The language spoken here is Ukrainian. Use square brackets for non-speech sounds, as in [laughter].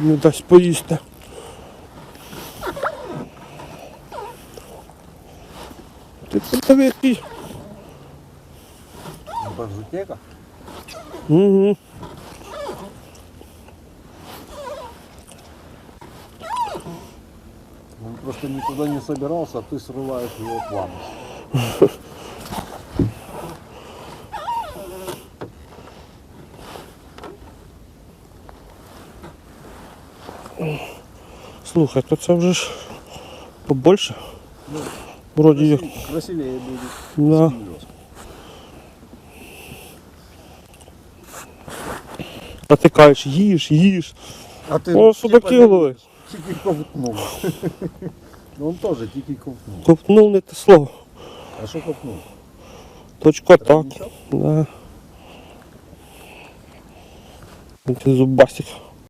не дасть поїсти. Ти подиви який. Барзутека? Угу. Он просто никуда не собирался, а ты срываешь его планы. [laughs] Слухай, то це вже ж побольше. Вроді як. Красивее будет. Да. А ти кажеш, їж, їж. А ты О, судаки голови. Тільки ковтнув. Ну, Он тоже тільки ковтнув. Ковтнув не те слово. А що ковтнув? Точка так. Да. Ти зубастик.